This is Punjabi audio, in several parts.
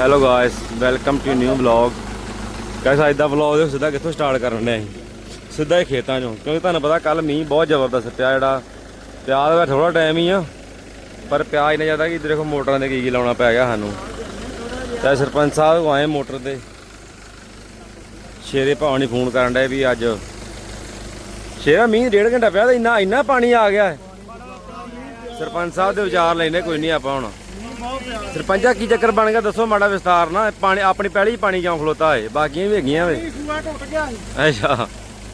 Hello guys welcome to new vlog guys ਅੱਜ ਦਾ ਵਲੌਗ ਦੇ ਸਿੱਧਾ ਕਿੱਥੋਂ ਸਟਾਰਟ ਕਰਨ ਦੇ ਅਸੀਂ? ਸਿੱਧਾ ਹੀ ਖੇਤਾਂ ਚੋਂ, ਕਿਉਂਕਿ ਤੁਹਾਨੂੰ ਪਤਾ ਕੱਲ ਮੀਂਹ ਬਹੁਤ ਜ਼ਬਰਦਸਤ ਪਿਆ ਜਿਹੜਾ। ਪਿਆ ਦਾ ਥੋੜਾ ਟਾਈਮ ਹੀ ਆ, ਪਰ ਪਿਆ ਇੰਨਾ ਜ਼ਿਆਦਾ ਕਿ ਦੇਖੋ ਮੋਟਰਾਂ ਦੇ ਕੀ ਕੀ ਲਾਉਣਾ ਪੈ ਗਿਆ ਸਾਨੂੰ। ਤੇ ਸਰਪੰਚ ਸਾਹਿਬ ਆਏ ਮੋਟਰ ਤੇ। ਸ਼ੇਰੇ ਭਾਅ ਨੇ ਫੋਨ ਕਰਨ ਡਏ ਵੀ ਅੱਜ। ਸ਼ੇਰਾ ਮੀਂਹ ਡੇਢ ਘੰਟਾ ਪਿਆ ਤਾਂ ਇੰਨਾ ਇੰਨਾ ਪਾਣੀ ਆ ਗਿਆ। ਸਰਪੰਚ ਸਾਹਿਬ ਦੇ ਵਿਚਾਰ ਲੈਣੇ ਕੋਈ ਨਹੀਂ ਆਪਾਂ ਹੁਣ। ਸਰਪੰਚਾ ਕੀ ਚੱਕਰ ਬਣ ਗਿਆ? ਦੱਸੋ ਮਾੜਾ ਵਿਸਤਾਰ ਨਾ। ਪਾਣੀ ਆਪਣੀ ਪਹਿਲੀ ਪਾਣੀ ਕਿਉਂ ਖਲੋਤਾ ਏ? ਬਾਕੀਆਂ ਵੀ ਹੈਗੀਆਂ ਵੇ। ਸੂਆ ਟੁੱਟ ਗਿਆ ਸੀ। ਅੱਛਾ।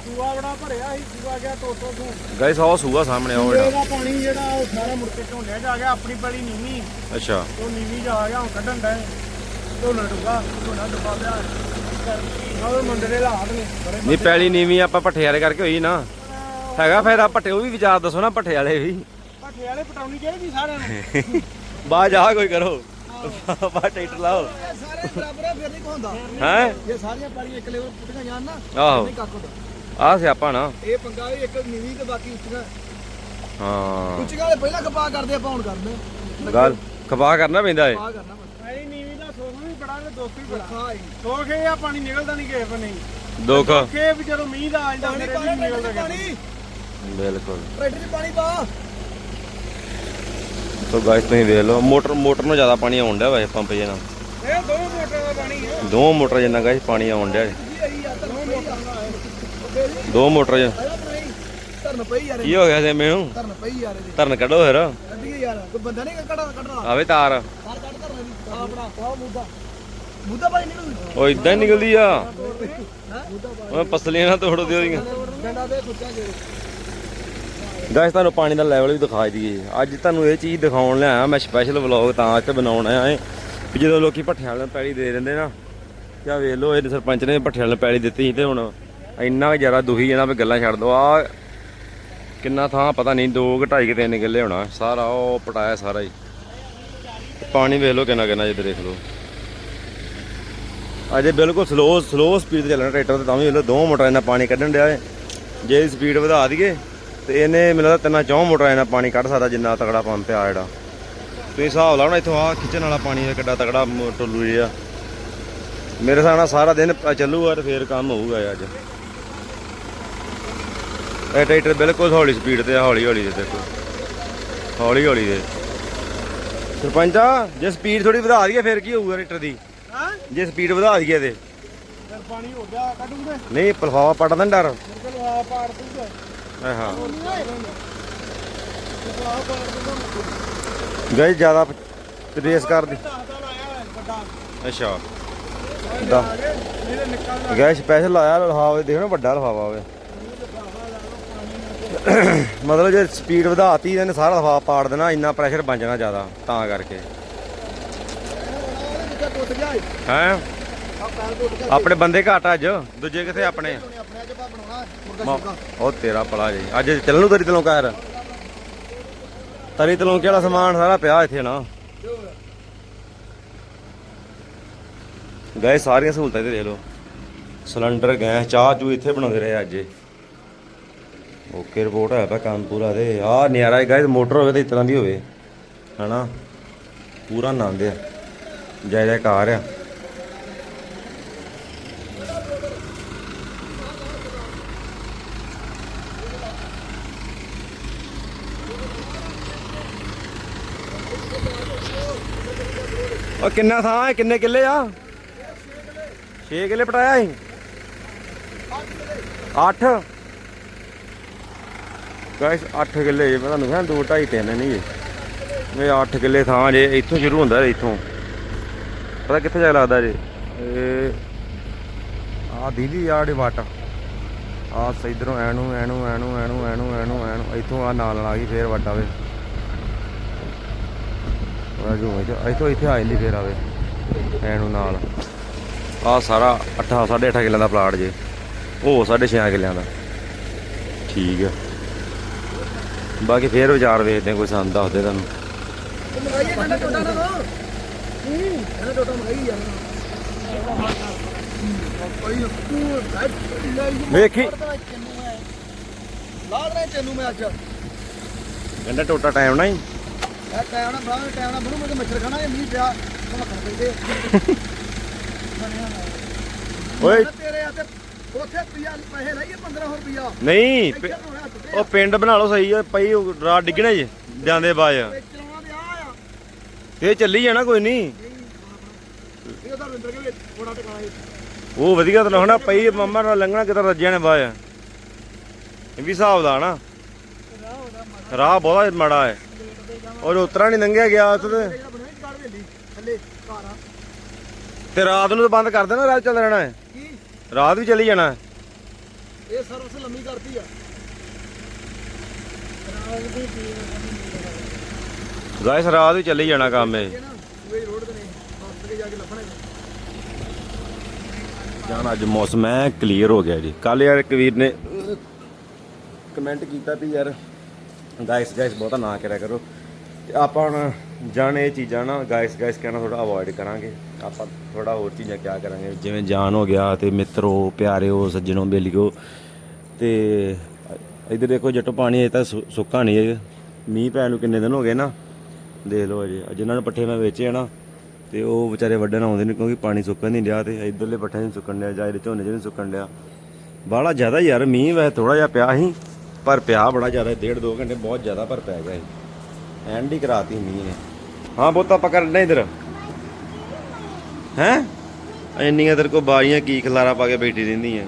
ਸੂਆ ਬੜਾ ਭਰਿਆ ਸੀ ਸੂਆ ਗਿਆ ਟੋਟੋ ਤੋਂ ਗਾਇਸ ਸੌ ਸੂਆ ਸਾਹਮਣੇ ਆਓ ਜਿਹੜਾ। ਇਹਦਾ ਪਾਣੀ ਜਿਹੜਾ ਉਹ ਸਾਰਾ ਮੁੜ ਕੇ ਝੋਨੇ ਆ ਗਿਆ ਆਪਣੀ ਪਲੀ ਨੀਵੀਂ। ਅੱਛਾ। ਉਹ ਨੀਵੀਂ ਜਾ ਆ ਗਿਆ ਹੁਣ ਕੱਢਣ ਦਾ ਝੋਨਾ ਡੁੱਬਾ ਝੋਨਾ ਡੁੱਬਾ ਪਿਆ। ਉਹ ਮੁੰਡੇ ਦੇ ਹਾਲਾਤ ਨੇ। ਬੜੇ ਨਹੀਂ ਪਹਿਲੀ ਨੀਵੀਂ ਆਪਾਂ ਪੱਠੇ ਵਾਲੇ ਕਰਕੇ ਹੋਈ ਨਾ। ਹੈਗਾ ਫਾਇਦਾ ਪੱਠੇ ਉਹ ਵੀ ਵਿਚਾਰ ਦੱਸੋ ਨਾ ਪੱਠੇ ਵਾਲੇ ਵੀ। ਭੱਠੇ ਵਾਲੇ ਪਟਾਉਣੀ ਚਾਹੀਦੀ ਸਾਰਿਆਂ ਨੂੰ। ਬਾਹਰ ਜਾ ਕੋਈ ਕਰੋ। ਬਾਹਰ ਟਰੈਕਟਰ ਲਾਓ। ਸਾਰੇ ਬਰਾਬਰ ਆ, ਫਿਰ ਨਹੀਂ ਹੁੰਦਾ ਹੈ? ਜੇ ਸਾਰੀਆਂ ਪਾਲੀਆਂ ਇੱਕ ਲੈਵਲ ਪੁੱਟੀਆਂ ਜਾਣ ਨਾ ਆਹੋ। ਨਹੀਂ ਕੱਖ ਹੁੰਦਾ ਆਹ ਸਿਆਪਾ ਨਾ। ਇਹ ਪੰਗਾ ਵੀ ਇੱਕ ਨੀਵੀਂ ਤੇ ਬਾਕੀ ਉੱਚੀਆਂ ਹਾਂ। ਉੱਚੀਆਂ ਵਾਲੇ ਪਹਿਲਾਂ ਕਪਾਹ ਕਰਦੇ ਆਪਾਂ ਹੁਣ ਕਰਦੇ ਗੱਲ ਖਪਾ ਕਰਨਾ ਪੈਂਦਾ ਏ। ਕਪਾਹ ਕਰਨਾ ਪਹਿਲੀ ਨੀਵੀਂ ਦਾ ਸੋਖ ਵੀ ਬੜਾ ਤੇ ਦੁੱਖ। ਵੀ ਬੜਾ ਸੋਖ ਇਹ ਆ ਪਾਣੀ ਨਿਕਲਦਾ ਨਹੀਂ ਕਿਸੇ ਬਨੇ ਦੁੱਖ ਕਿ ਵੀ ਜਦੋਂ ਮੀਂਹ ਦਾ ਆ ਜਾਂਦਾ ਮੇਰੇ ਵੀ ਨਿਕਲਦਾ ਪਾਣੀ ਬਿਲਕੁਲ। ਟਰੈਕਟਰ 'ਚ ਪਾਣੀ ਪਾ। ਸੋ ਗਾਇਸ ਤੁਸੀਂ ਵੇਖ ਲਓ ਮੋਟਰ ਮੋਟਰ ਨੂੰ ਜ਼ਿਆਦਾ ਪਾਣੀ ਆਉਣ ਡਿਆ ਵੈਸੇ ਪੰਪ ਜੇ ਨਾਲ। ਇਹ ਦੋ ਮੋਟਰ ਦਾ ਪਾਣੀ ਹੈ ਦੋ ਮੋਟਰ ਜਿੰਨਾ ਗਾਇਸ ਪਾਣੀ ਆਉਣ ਡਿਆ। ਦੋ ਮੋਟਰ ਦੋ ਮੋਟਰ ਜ ਧਰਨ ਪਈ ਯਾਰ ਕੀ ਹੋ ਗਿਆ ਤੇ ਮੈਨੂੰ ਧਰਨ ਪਈ ਯਾਰ ਧਰਨ ਕੱਢੋ ਫਿਰ। ਕੱਢੀਏ ਯਾਰ ਕੋਈ ਬੰਦਾ ਨਹੀਂ ਕੱਢਾ ਕੱਢਣਾ ਆਵੇ ਤਾਰ। ਸਾਰ ਕੱਢ ਧਰਨ ਦੀ ਆ ਆਪਣਾ ਆ ਮੁੱਦਾ ਮੁੱਦਾ ਪਾਣੀ ਨਿਕਲੂ ਉਹ ਇਦਾਂ ਹੀ ਨਿਕਲਦੀ ਆ। ਹਾਂ। ਮੁੱਦਾ ਉਹ ਪਸਲੀਆਂ ਨਾਲ ਤੋੜ ਦਿਓ ਉਹਦੀਆਂ ਡੰਡਾ ਦੇ ਖੁੱਚਾ ਜੇ। ਗਾਇਸ, ਤੁਹਾਨੂੰ ਪਾਣੀ ਦਾ ਲੈਵਲ ਵੀ ਦਿਖਾ ਦਈਏ। ਅੱਜ ਤੁਹਾਨੂੰ ਇਹ ਚੀਜ਼ ਦਿਖਾਉਣ ਲਿਆਇਆ, ਮੈਂ ਸਪੈਸ਼ਲ ਵਲੌਗ ਤਾਂ ਅੱਜ ਬਣਾਉਣ ਆਇਆ ਏ। ਵੀ ਜਦੋਂ ਲੋਕੀ ਭੱਠਿਆਂ ਵਾਲਿਆਂ ਨੂੰ ਪੈਲੀ ਦੇ ਦਿੰਦੇ ਨਾ, ਕਿਆ ਵੇਖ ਲਓ ਇਹ ਸਰਪੰਚ ਨੇ ਭੱਠਿਆਂ ਵਾਲਿਆਂ ਪੈਲੀ ਦਿੱਤੀ ਸੀ ਤੇ ਹੁਣ ਇੰਨਾ ਕੁ ਜ਼ਿਆਦਾ ਦੁਖੀ ਜਾਂਦਾ ਵੀ ਗੱਲਾਂ ਛੱਡ ਦੋ। ਆ ਕਿੰਨਾ ਥਾਂ, ਪਤਾ ਨਹੀਂ 2 2.5 3 ਕਿੱਲੇ ਹੋਣਾ। ਸਾਰਾ ਉਹ ਪਟਾਇਆ ਸਾਰਾ ਹੀ। ਪਾਣੀ ਵੇਖ ਲਓ ਕਿੰਨਾ ਕਿੰਨਾ ਜਿੱਦ ਦੇਖ ਲਓ। ਅਜੇ ਬਿਲਕੁਲ ਸਲੋ ਸਲੋ ਸਪੀਡ ਤੇ ਚੱਲਣਾ ਟਰੈਕਟਰ ਤੇ, ਤਾਂ ਵੀ ਵੇਖ ਲਓ, ਦੋ ਮੋਟਰਾਂ ਨਾਲ ਪਾਣੀ ਕੱਢਣ ਡਿਆ ਏ। ਜੇ ਸਪੀਡ ਵਧਾ ਦਈਏ ਤੇ ਇਹਨੇ ਮੈਨੂੰ ਲੱਗਦਾ ਤਿੰਨਾਂ ਚੌਂ ਮੋਟਰਾਂ ਨਾਲ ਪਾਣੀ ਕੱਢ ਸਕਦਾ ਜਿੰਨਾ ਤਗੜਾ ਪੰਪ ਆ ਜਿਹੜਾ। ਤੁਸੀਂ ਹਿਸਾਬ ਲਾਓ ਨਾ ਇੱਥੋਂ ਆ ਖਿੱਚਣ ਵਾਲਾ ਪਾਣੀ ਇਹ ਕਿੱਡਾ ਤਗੜਾ ਟੁੱਲੂ ਜਿਹਾ। ਮੇਰੇ ਹਿਸਾਬ ਨਾਲ ਸਾਰਾ ਦਿਨ ਚੱਲੂਗਾ ਤੇ ਫੇਰ ਕੰਮ ਹੋਊਗਾ ਅੱਜ। ਇਹ ਟਰੈਕਟਰ ਬਿਲਕੁਲ ਹੌਲੀ ਸਪੀਡ ਤੇ ਆ, ਹੌਲੀ ਹੌਲੀ ਦੇ ਦੇਖੋ। ਹੌਲੀ ਹੌਲੀ ਦੇ। ਸਰਪੰਚਾ ਜੇ ਸਪੀਡ ਥੋੜੀ ਵਧਾ ਦਈਏ ਫੇਰ ਕੀ ਹੋਊਗਾ ਟਰੈਕਟਰ ਦੀ? ਹਾਂ? ਜੇ ਸਪੀਡ ਵਧਾ ਦਈਏ ਤੇ। ਫਿਰ ਪਾਣੀ ਹੋ ਗਿਆ ਕੱਢੂਗੇ? ਨਹੀਂ ਪਲਫਾਵਾ ਪੜਦਾ ਨੀ ਡਰ। ਮੇਰੇ ਕੋਲ ਆ ਪਾੜ ਦੂਗਾ ਗਏ ਜ਼ਿਆਦਾ ਰੇਸ ਕਰਦੀ ਅੱਛਾ। ਦਾ। ਗਏ ਸਪੈਸ਼ਲ ਲਾਇਆ ਲਫਾਵੇ ਦੇਖੋ ਨਾ ਵੱਡਾ ਲਫਾਵਾ ਹੋਵੇ ਮਤਲਬ ਜੇ ਸਪੀਡ ਵਧਾਤੀ ਇਹਨੇ ਸਾਰਾ ਲਫਾਫਾ ਪਾੜ ਦੇਣਾ ਇੰਨਾ ਪ੍ਰੈਸ਼ਰ ਬਣ ਜਾਣਾ ਜ਼ਿਆਦਾ ਤਾਂ ਕਰਕੇ। ਹੈ? ਆਪਣੇ ਬੰਦੇ ਘੱਟ ਅੱਜ। ਦੂਜੇ ਕਿੱਥੇ ਆਪਣੇ ਉਹਨੇ ਆਪਣੇ ਅੱਜ ਪਾ ਬਣਾਉਣਾ ਮੁਰਗਾ ਮ- ਸ਼ੁਰਗਾ ਉਹ ਤੇਰਾ ਪਲਾ ਜੀ। ਅੱਜ ਚੱਲਣ ਨੂੰ ਤੇਰੀ ਤਲੋਂ ਕਹਿਰ। ਤਰੀ ਤਲੋਂ ਕਿਹੜਾ ਸਮਾਨ ਸਾਰਾ ਪਿਆ ਇੱਥੇ ਨਾ। ਗਏ ਸਾਰੀਆਂ ਸਹੂਲਤਾਂ ਇੱਥੇ ਦੇ ਲਓ। ਸਿਲੰਡਰ ਗੈਸ ਚਾਹ ਚੂ ਇੱਥੇ ਬਣਾਉਂਦੇ ਰਹੇ ਅੱਜ। ਓਕੇ, ਰਿਪੋਰਟ ਹੈ ਪਾ ਕੰਮ ਪੂਰਾ ਤੇ ਆ ਨਿਆਰਾ ਗਾਇਸ ਮੋਟਰ ਹੋਵੇ ਤੇ ਇਸ ਤਰ੍ਹਾਂ ਦੀ ਹੋਵੇ। ਹਨਾ? ਪੂਰਾ ਆਨੰਦ ਆ। ਜੈ ਜੈਕਾਰ ਆ। ਉਹ ਕਿੰਨਾ ਥਾਂ ਹੈ? ਕਿੰਨੇ ਕਿੱਲੇ ਆ? 6 ਕਿੱਲੇ ਪਟਾਇਆ ਸੀ। 8 ਗਾਇਸ 8 ਕਿੱਲੇ ਜੇ, ਮੈਂ ਤੁਹਾਨੂੰ ਕਹਿੰਦਾ 2 2.5 3 ਨਹੀਂ ਜੇ। ਇਹ 8 ਕਿੱਲੇ ਥਾਂ ਜੇ, ਇੱਥੋਂ ਸ਼ੁਰੂ ਹੁੰਦਾ ਜੇ, ਇੱਥੋਂ। ਪਤਾ ਕਿੱਥੇ ਜਾ ਲੱਗਦਾ ਜੇ? ਆ ਦੀਦੀ ਆ ਡੇ ਵਾਟ। ਆ ਇਧਰੋਂ ਐਨੂੰ ਐਨੂੰ ਐਨੂੰ ਐਨੂੰ ਐਨੂੰ ਐਨੂੰ ਐਨੂੰ ਇੱਥੋਂ ਆ ਨਾਲ ਨਾਲ ਆ ਗਈ, ਫੇਰ ਵੱਟ ਆਵੇ। ਰਾਜੂ ਮੈਂ ਇੱਥੋਂ ਇੱਥੇ ਆ ਜਾਂਦੀ ਫੇਰ ਆਵੇ ਐਨੂੰ ਨਾਲ। ਆ ਸਾਰਾ 8 8.5 ਕਿੱਲਿਆਂ ਦਾ ਪਲਾਟ ਜੇ। ਉਹ 6.5 ਕਿੱਲਿਆਂ ਦਾ। ਠੀਕ ਆ। ਬਾਕੀ ਫੇਰ ਵਿਚਾਰ ਵੇਖਦੇ ਹਾਂ, ਕੋਈ ਸਾਨੂੰ ਦੱਸਦੇ ਤੁਹਾਨੂੰ। ਉਹ ਮਗਾਈ ਕਹਿੰਦਾ ਟੋਟਾ ਨਾ ਲੋ ਹੂੰ ਕਹਿੰਦਾ ਟੋਟਾ ਮਗਾਈ ਯਾਰ ਕੋਈ ਤੂੰ ਲੈ ਵੇਖੀ। ਲਾ ਦੇ ਤੈਨੂੰ ਮੈਂ ਅੱਜ। ਕਹਿੰਦਾ ਟੋਟਾ ਟਾਈਮ ਨਾ ਹੀ। ਇਹ ਟਾਈਮ ਨਾਲ ਬਣਾ ਟਾਈਮ ਨਾਲ ਬਣੂ ਮੈਂ ਮੱਛਰ ਖਾਣਾ ਇਹ ਮੀਂਹ ਪਿਆ। ਮੱਖਣ ਪੈਂਦੇ ਓਏ। ਤੇਰੇ ਆ ਤੇ ਉੱਥੇ ਪਿਆ ਪੈਸੇ ਲਈਏ 1500 ਰੁਪਿਆ ਨਹੀਂ ਇੱਥੇ ਪ- ਨੂੰ ਹੱਥ ਤੇ ਉਹ ਪਿੰਡ ਬਣਾ ਲਓ ਸਹੀ ਪਈ ਰਾਤ ਡਿੱਗਣਾ ਜੀ ਜਾਂਦੇ ਬਾਜ। ਆ ਤੇ ਚੱਲੀ ਜਾਣਾ ਕੋਈ ਨਹੀਂ। ਇਹ ਉਹਦਾ ਵਿੰਦਰ ਕੇ ਵਿੱਚ ਥੋੜਾ ਟਿਕਾਣਾ ਹੈ ਉਹ ਵਧੀਆ ਤਾਂ ਹੋਣਾ ਪਈ ਮੰਮਾ ਨਾਲ ਲੰਘਣਾ ਕਿਤੇ ਰੱਜਿਆ ਨੇ ਬਾਜ। ਇਹ ਵੀ ਹਿਸਾਬ ਦਾ ਨਾ। ਰਾਹ ਉਹਦਾ ਰਾਹ ਬਹੁਤ ਮਾੜਾ ਹੈ। ਔਰ ਉਤਰਾ ਨਹੀਂ ਲੰਘਿਆ ਗਿਆ ਤੇ। ਥੱਲੇ ਘਰ ਆ ਤੇ ਰਾਤ ਨੂੰ ਤਾਂ ਬੰਦ ਕਰ ਦੇਣਾ ਰਾਤ ਚੱਲ ਰਹਿਣਾ ਹੈ। ਕੀ? ਰਾਤ ਵੀ ਚੱਲੀ ਜਾਣਾ ਹੈ। ਇਹ ਸਰਵਿਸ ਲੰਮੀ ਕਰਤੀ ਆ। ਗਾਇਸ ਰਾਤ ਵੀ ਚੱਲੀ ਜਾਣਾ ਕੰਮ ਇਹ। ਇਹ ਨਾ ਸੂਏ ਰੋਡ ਤੇ ਨੇ ਹੱਥ ਕੇ ਜਾ ਕੇ ਲੱਭਣਾ ਜਾਨ ਅੱਜ ਮੌਸਮ ਹੈ ਕਲੀਅਰ ਹੋ ਗਿਆ ਜੀ। ਕੱਲ ਯਾਰ ਇੱਕ ਵੀਰ ਨੇ ਕਮੈਂਟ ਕੀਤਾ ਵੀ ਯਾਰ ਗਾਇਸ ਗਾਇਸ ਬਹੁਤਾ ਨਾ ਕਰਿਆ ਕਰੋ। ਤੇ ਆਪਾਂ ਹੁਣ ਜਾਣ ਇਹ ਚੀਜ਼ਾਂ ਨਾ ਗਾਇਸ ਗਾਇਸ ਕਹਿਣਾ ਥੋੜਾ ਅਵੋਇਡ ਕਰਾਂਗੇ। ਆਪਾਂ ਥੋੜਾ ਹੋਰ ਚੀਜ਼ਾਂ ਕਿਆ ਕਰਾਂਗੇ? ਜਿਵੇਂ ਜਾਨ ਹੋ ਗਿਆ ਤੇ ਮਿੱਤਰੋ, ਪਿਆਰਿਓ, ਸੱਜਣੋ ਬੇਲੀਓ ਤੇ ਇਧਰ ਦੇਖੋ, ਜੱਟੋ ਪਾਣੀ ਇਹ ਤਾਂ ਸੁੱਕਾ ਨਹੀਂ ਹੈ ਮੀਂਹ ਪੈਣ ਨੂੰ ਕਿੰਨੇ ਦਿਨ ਹੋ ਗਏ ਨਾ? ਦੇਖ ਲਓ ਜੀ ਜਿਨ੍ਹਾਂ ਨੇ ਪੱਠੇ ਮੈਂ ਵੇਚੇ ਆ ਨਾ, ਤੇ ਉਹ ਵਿਚਾਰੇ ਵੱਢਣ ਆਉਂਦੇ ਨੇ ਕਿਉਂਕਿ ਪਾਣੀ ਸੁੱਕਣ ਨਹੀਂ ਡਿਆ ਤੇ ਇਧਰਲੇ ਪੱਠੇ ਨਹੀਂ ਸੁੱਕਣ ਡਿਆ, ਜਾਂ ਇਹਦੇ ਝੋਨੇ 'ਚ ਨਹੀਂ ਸੁੱਕਣ ਡਿਆ। ਬਾਹਲਾ ਜ਼ਿਆਦਾ ਯਾਰ, ਮੀਂਹ ਵੈਸੇ ਥੋੜਾ ਜਿਹਾ ਪਿਆ ਸੀ, ਪਰ ਪਿਆ ਬੜਾ ਜ਼ਿਆਦਾ, ਡੇਢ ਦੋ ਘੰਟੇ ਬਹੁਤ ਜ਼ਿਆਦਾ ਪਰ ਪੈ ਗਿਆ ਸੀ। ਐਂਡ ਹੀ ਕਰਾਤੀ ਮੀਂਹ ਨੇ ਹਾਂ ਬਹੁਤ ਆਪਾਂ ਕਰਨਾ ਇਧਰ। ਹੈ? ਇੰਨੀਆਂ ਤੇਰੇ ਕੋ ਬਾਰੀਆਂ ਕੀ ਖਲਾਰਾ ਪਾ ਕੇ ਬੈਠੀ ਰਹਿੰਦੀ ਆ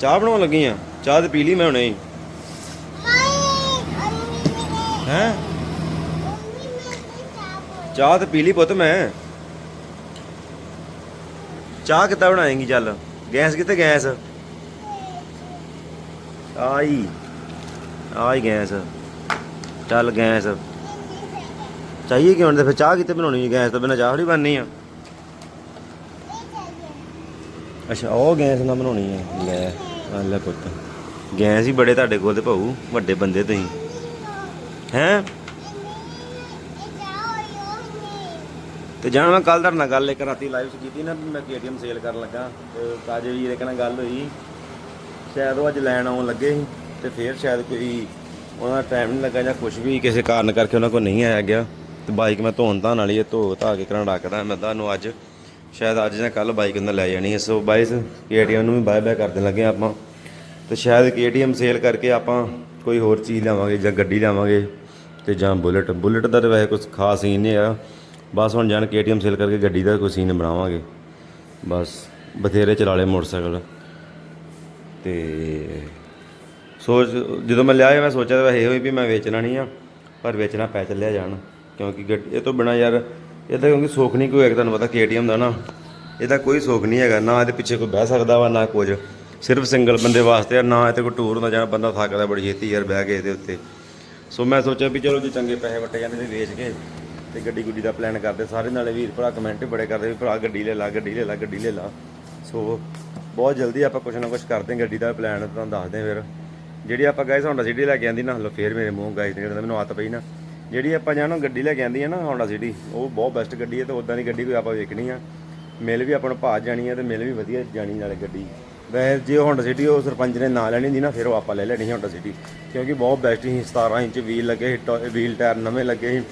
ਚਾਹ ਬਣਾਉਣ ਲੱਗੀ ਆ ਚਾਹ ਤੇ ਪੀ ਲਈ ਮੈਂ ਹੁਣੇ। ਹੀ? ਹੈ ਚਾਹ ਤੇ ਪੀ ਲਈ ਪੁੱਤ ਮੈਂ। ਚਾਹ ਕਿੱਦਾਂ ਬਣਾਏਂਗੀ ਚੱਲ? ਗੈਸ ਕਿੱਥੇ ਗੈਸ? ਆਈ ਆਈ ਗੈਸ। ਚੱਲ ਗੈਸ। ਚਾਹੀਏ ਕਿਉਂ ਤੇ ਫਿਰ ਚਾਹ ਕਿੱਥੇ ਬਣਾਉਣੀ? ਗੈਸ ਤੋਂ ਬਿਨਾ ਚਾਹ ਨਹੀਂ ਬਣਨੀ ਆ। ਅੱਛਾ, ਉਹ ਗੈਸ ਨਾਲ ਬਣਾਉਣੀ ਹੈ ਲੈ ਆ ਪੁੱਤ। ਗੈਸ ਹੀ ਬੜੇ ਤੁਹਾਡੇ ਕੋਲ ਤੇ ਭਾਊ, ਵੱਡੇ ਬੰਦੇ ਤੁਸੀਂ। ਹੈਂ? ਤੇ ਜਾਣ ਮੈਂ ਕੱਲ ਤੁਹਾਡੇ ਨਾਲ ਗੱਲ ਇੱਕ ਰਾਤੀ ਲਾਈਵ 'ਚ ਕੀਤੀ ਨਾ ਮੈਂ KTM ਸੇਲ ਕਰਨ ਲੱਗਾ। ਤੇ ਕਾਜੇ ਵੀਰ ਇੱਕ ਨਾਲ ਗੱਲ ਹੋਈ। ਸ਼ਾਇਦ ਉਹ ਅੱਜ ਲੈਣ ਆਉਣ ਲੱਗੇ ਸੀ, ਤੇ ਫੇਰ ਸ਼ਾਇਦ ਕੋਈ ਉਹਨਾਂ ਦਾ ਟਾਈਮ ਨਹੀਂ ਲੱਗਾ ਜਾਂ ਕੁਝ ਵੀ, ਕਿਸੇ ਕਾਰਨ ਕਰਕੇ ਉਹਨਾਂ ਕੋਲ ਨਹੀਂ ਆਇਆ ਗਿਆ। ਤੇ ਬਾਈਕ ਮੈਂ ਧੋਣ ਧਾਣ ਵਾਲੀ ਹੈ, ਧੋ ਧਾ ਕੇ ਕਰਾਂ ਰੱਖਦਾ। ਮੈਂ ਤੁਹਾਨੂੰ ਅੱਜ, ਸ਼ਾਇਦ ਅੱਜ ਜਾਂ ਕੱਲ ਬਾਈਕ ਉਹਨਾਂ ਲੈ ਜਾਣੀ ਹੈ। ਸੋ ਬਾਈਸ KTM ਨੂੰ ਵੀ ਬਾਏ ਬਾਏ ਕਰ ਦੇਣ ਲੱਗੇ ਆਪਾਂ। ਤੇ ਸ਼ਾਇਦ KTM ਸੇਲ ਕਰਕੇ ਆਪਾਂ ਕੋਈ ਹੋਰ ਚੀਜ਼ ਲਾਵਾਂਗੇ ਜਾਂ ਗੱਡੀ ਲਾਵਾਂਗੇ ਤੇ ਜਾਂ ਬੁਲਟ। ਬੁਲਟ ਦਾ ਤਾਂ ਵੈਸੇ ਕੁਝ ਖਾਸ ਸੀਨ ਨਹੀਂ ਆ ਬਸ ਹੁਣ ਜਾਣ KTM ਸੇਲ ਕਰਕੇ ਗੱਡੀ ਦਾ ਕੋਈ ਸੀਨ ਬਣਾਵਾਂਗੇ। ਬਸ ਬਥੇਰੇ ਚਲਾ ਲਏ ਮੋਟਰਸਾਈਕਲ। ਤੇ ਸੋਚ, ਜਦੋਂ ਮੈਂ ਲਿਆ ਮੈਂ ਸੋਚਿਆ ਤਾਂ ਇਹ ਹੋਈ ਵੀ ਮੈਂ ਵੇਚਣਾ ਨਹੀਂ ਆ, ਪਰ ਵੇਚਣਾ ਪੈ ਚੱਲਿਆ ਜਾਣ, ਕਿਉਂਕਿ ਗੱਡੀ- ਇਹ ਤੋਂ ਬਿਨਾ ਯਾਰ ਇਹਦਾ ਕਿਉਂਕਿ ਸੁੱਖ ਨਹੀਂ ਕੋਈ ਹੈਗਾ ਤੁਹਾਨੂੰ ਪਤਾ KTM ਦਾ ਨਾ ਇਹਦਾ ਕੋਈ ਸੁੱਖ ਨਹੀਂ ਹੈਗਾ, ਨਾ ਇਹਦੇ ਪਿੱਛੇ ਕੋਈ ਬਹਿ ਸਕਦਾ ਵਾ, ਨਾ ਕੁਝ। ਸਿਰਫ ਸਿੰਗਲ ਬੰਦੇ ਵਾਸਤੇ ਆ, ਨਾ ਇਹਤੇ ਕੋਈ ਟੂਰ ਹੁੰਦਾ ਜਾਂ ਬੰਦਾ ਥੱਕਦਾ ਬੜੀ ਛੇਤੀ ਯਾਰ ਬਹਿ ਕੇ ਇਹਦੇ ਉੱਤੇ। ਸੋ ਮੈਂ ਸੋਚਿਆ ਵੀ ਚਲੋ ਜੇ, ਚੰਗੇ ਪੈਸੇ ਵੱਟੇ ਜਾਂਦੇ ਤੇ ਵੇਚ ਕੇ, ਤੇ ਗੱਡੀ ਗੁੱਡੀ ਦਾ ਪਲਾਨ ਕਰਦੇ, ਸਾਰੇ ਨਾਲੇ ਵੀਰ ਭਰਾ ਕਮੈਂਟ ਵੀ ਬੜੇ ਕਰਦੇ ਵੀ, ਭਰਾ ਗੱਡੀ ਲੈ ਲਾ, ਗੱਡੀ ਲੈ ਲਾ, ਗੱਡੀ ਲੈ ਲਾ। ਸੋ ਬਹੁਤ ਜਲਦੀ ਆਪਾਂ ਕੁਝ ਨਾ ਕੁਝ ਕਰਦੇ ਗੱਡੀ ਦਾ ਪਲਾਨ ਤੁਹਾਨੂੰ ਦੱਸਦੇ ਹਾਂ ਫਿਰ। ਜਿਹੜੀ ਆਪਾਂ ਗਾਇਸ ਹੋਂਡਾ ਸਿਟੀ ਲੈ ਕੇ ਆਂਦੀ ਨਾ ਹਲੋ ਫੇਰ ਮੇਰੇ ਮੂੰਹ ਗਾਇਸ ਨੇ ਮੈਨੂੰ ਹੱਥ ਪਈ ਨਾ। ਜਿਹੜੀ ਆਪਾਂ ਜਾਣੋ ਗੱਡੀ ਲੈ ਕੇ ਆਂਦੀ ਹੈ ਨਾ ਹੋਂਡਾ ਸਿਟੀ ਉਹ ਬਹੁਤ ਬੈਸਟ ਗੱਡੀ ਹੈ ਤੇ ਉਦਾਂ ਦੀ ਗੱਡੀ ਕੋਈ ਆਪਾਂ ਵੇਖਣੀ ਆ। ਮਿਲ ਵੀ ਆਪਾਂ ਨੂੰ ਭਾਅ ਜਾਣੀ ਆ ਤੇ ਮਿਲ ਵੀ ਵਧੀਆ ਜਾਣੀ ਨਾਲੇ ਗੱਡੀ। ਵੈਸੇ ਜੇ ਹੋਂਡਾ ਸਿਟੀ ਉਹ ਸਰਪੰਚ ਨੇ ਨਾ ਲੈਣੀ ਹੁੰਦੀ ਨਾ, ਫਿਰ ਉਹ ਆਪਾਂ ਲੈ ਲੈਣੀ ਹੋਂਡਾ ਸਿਟੀ ਕਿਉਂਕਿ ਬਹੁਤ ਬੈਸਟ ਸੀ 17 ਇੰਚ ਵੀਲ ਲੱਗੇ ਟੋ- ਵੀਲ ਟਾਇਰ ਨਵੇਂ ਲੱਗੇ ਸੀ।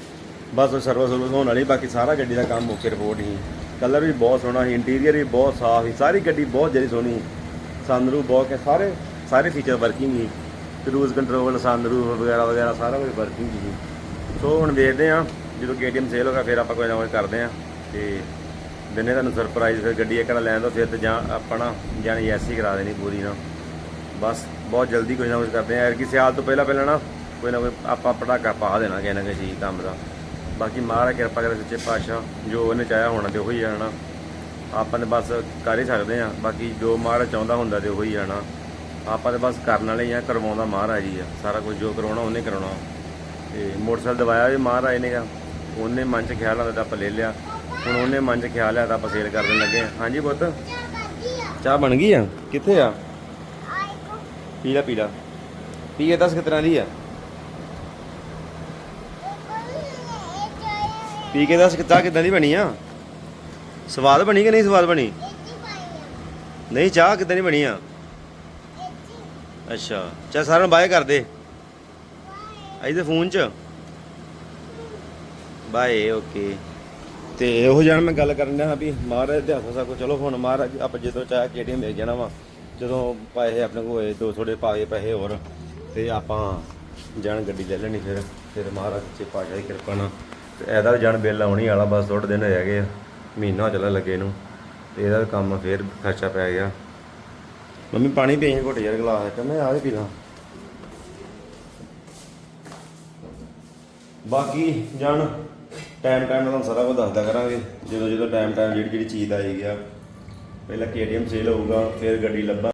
ਬਸ ਸਰਵਿਸ ਸਰਵਿਸ ਹੋਣ ਵਾਲੀ, ਬਾਕੀ ਸਾਰਾ ਗੱਡੀ ਦਾ ਕੰਮ ਓਕੇ ਰਿਪੋਰਟ ਸੀ। ਕਲਰ ਵੀ ਬਹੁਤ ਸੋਹਣਾ ਸੀ ਇੰਟੀਰੀਅਰ ਵੀ ਬਹੁਤ ਸਾਫ਼ ਸੀ, ਸਾਰੀ ਗੱਡੀ ਬਹੁਤ ਜਿਹੜੀ ਸੋਹਣੀ ਸੀ। ਸਨਰੂਫ ਬਹੁਤ ਕਿ, ਸਾਰੇ ਸਾਰੇ ਫੀਚਰ ਵਰਕਿੰਗ ਸੀ। ਕਰੂਜ਼ ਕੰਟਰੋਲ ਸੰਦਰੂਫ ਵਗੈਰਾ ਵਗੈਰਾ ਸਾਰਾ ਕੁਝ ਵਰਕਿੰਗ ਸੀ ਸੋ ਹੁਣ ਦੇਖਦੇ ਆ ਜਦੋਂ KTM ਸੇਲ ਹੋਗਾ ਫਿਰ ਆਪਾਂ ਕੋਈ ਨਾ ਕੋਈ ਕਰਦੇ ਆ ਤੇ ਦਿਨੇ ਤੁਹਾਨੂੰ ਸਰਪ੍ਰਾਈਜ਼ ਫਿਰ ਗੱਡੀ ਇੱਕ ਨਾ ਲੈਣ ਦੋ ਫਿਰ ਤੇ ਜਾਂ ਆਪਣਾ ਜਾਨੀ ਐਸੀ ਕਰਾ ਦੇਣੀ ਪੂਰੀ ਨਾ। ਬਸ, ਬਹੁਤ ਜਲਦੀ ਕੁਝ ਨਾ ਕੁਝ ਕਰਦੇ ਆ ਕਿ ਸਿਆਲ ਤੋਂ ਪਹਿਲਾਂ ਪਹਿਲਾਂ ਨਾ, ਕੋਈ ਨਾ ਕੋਈ ਆਪਾਂ ਪਟਾਕਾ ਪਾ ਦੇਣਾ, ਕਿਸੇ ਨਾ ਕਿਸੇ ਚੀਜ਼ ਕੰਮ ਦਾ। ਬਾਕੀ ਮਹਾਰਾਜ ਕਿਰਪਾ ਕਰਕੇ ਸੱਚੇ ਪਾਤਸ਼ਾਹ, ਜੋ ਉਹਨੇ ਚਾਹਿਆ ਹੋਣਾ ਤੇ ਉਹੀ ਜਾਣਾ ਆਪਾਂ ਨੇ ਬਸ ਕਰ ਹੀ ਸਕਦੇ ਆ ਬਾਕੀ ਜੋ ਮਹਾਰਾਜ ਚਾਹੁੰਦਾ ਹੁੰਦਾ ਤੇ ਉਹੀ ਜਾਣਾ ਆਪਾਂ ਤਾਂ ਬਸ ਕਰਨ ਵਾਲੇ ਹੀ ਆ, ਕਰਵਾਉਂਦਾ ਮਹਾਰਾਜ ਹੀ ਆ। ਸਾਰਾ ਕੁਝ ਜੋ ਕਰਾਉਣਾ, ਉਹਨੇ ਕਰਾਉਣਾ। ਤੇ ਮੋਟਰਸਾਈਕਲ ਦਵਾਇਆ ਵੀ ਮਹਾਰਾਜ ਨੇ ਗਾ। ਉਹਨੇ ਮਨ ਚ ਖਿਆਲ ਆਉਂਦਾ ਤਾਂ ਆਪਾਂ ਲੈ ਲਿਆ। ਹੁਣ ਉਹਨੇ ਮਨ ਚ ਖਿਆਲ ਆਇਆ ਤਾਂ ਆਪਾਂ ਸੇਲ ਕਰ ਦੇਣ ਲੱਗੇ ਆ। ਹਾਂਜੀ ਪੁੱਤ? ਚਾਹ ਬਣ ਗਈ ਆ? ਕਿੱਥੇ ਆ? ਪੀਲਾ ਪੀਲਾ ਪੀਏ ਦੱਸ ਕਿਸ ਤਰ੍ਹਾਂ ਦੀ ਆ? ਪੀ ਕੇ ਦੱਸ ਚਾਹ ਕਿੱਦਾਂ ਦੀ ਬਣੀ ਆ? ਸਵਾਦ ਬਣੀ ਕਿ ਨਹੀਂ ਸਵਾਦ ਬਣੀ? ਨਹੀਂ, ਚਾਹ ਕਿੱਦਾਂ ਦੀ ਬਣੀ ਆ? ਅੱਛਾ। ਚਾ ਸਾਰਿਆਂ ਨੂੰ ਬਾਏ ਕਰ ਦੇ। ਇਹਦੇ ਫੋਨ 'ਚ। Bye, okay. ਤੇ ਇਹੋ ਜਿਹਾ ਮੈਂ ਗੱਲ ਕਰਨ ਡਿਆ ਵੀ ਮਹਾਰਾਜ ਦੇ ਹੱਥ ਸਭ ਕੁਛ। ਚਲੋ ਹੁਣ ਮਹਾਰਾਜ, ਆਪਾਂ ਜਦੋਂ ਚਾਹ ਕੇਟੀਐਮ ਮਿਲ ਜਾਣਾ ਵਾ, ਜਦੋਂ ਪੈਸੇ ਆਪਣੇ ਕੋਲ ਹੋਏ, ਦੋ ਥੋੜੇ ਪਾ ਕੇ ਪੈਸੇ ਹੋਰ, ਤੇ ਆਪਾਂ ਜਾਣ ਗੱਡੀ ਲੈ ਲੈਣੀ ਫਿਰ। ਫਿਰ ਮਹਾਰਾਜ ਚ ਪਾਸ਼ਾ ਦੀ ਕਿਰਪਾ ਨਾਲ। ਤੇ ਇਹਦਾ ਜਾਣ ਬਿੱਲ ਆਉਣੀ ਵਾਲਾ, ਬਸ ਥੋੜੇ ਦਿਨ ਰਹਿ ਗਏ ਆ। ਮਹੀਨਾ ਚੱਲਣ ਲੱਗੇ ਨੂੰ ਤੇ ਇਹਦਾ ਕੰਮ ਫਿਰ ਖਰਚਾ ਪੈ ਗਿਆ। ਮੰਮੀ ਪਾਣੀ ਪੀ। ਘੁੱਟ ਯਾਰ ਗਲਾਸ ਚ ਮੈਂ ਆਹ ਪੀ ਲਾਂ। ਬਾਕੀ ਜਾਣ ਟਾਈਮ ਟਾਈਮ ਨਾਲ ਤੁਹਾਨੂੰ ਸਾਰਾ ਕੁਝ ਦੱਸਦਾ ਕਰਾਂਗੇ। ਜਦੋਂ ਜਦੋਂ ਟਾਈਮ ਟਾਈਮ ਜਿਹੜੀ ਜਿਹੜੀ ਚੀਜ਼ ਦਾ ਆਈ ਆ, ਪਹਿਲਾਂ KTM ਸੇਲ ਹੋਊਗਾ, ਫਿਰ ਗੱਡੀ ਲੱਭਾਂ।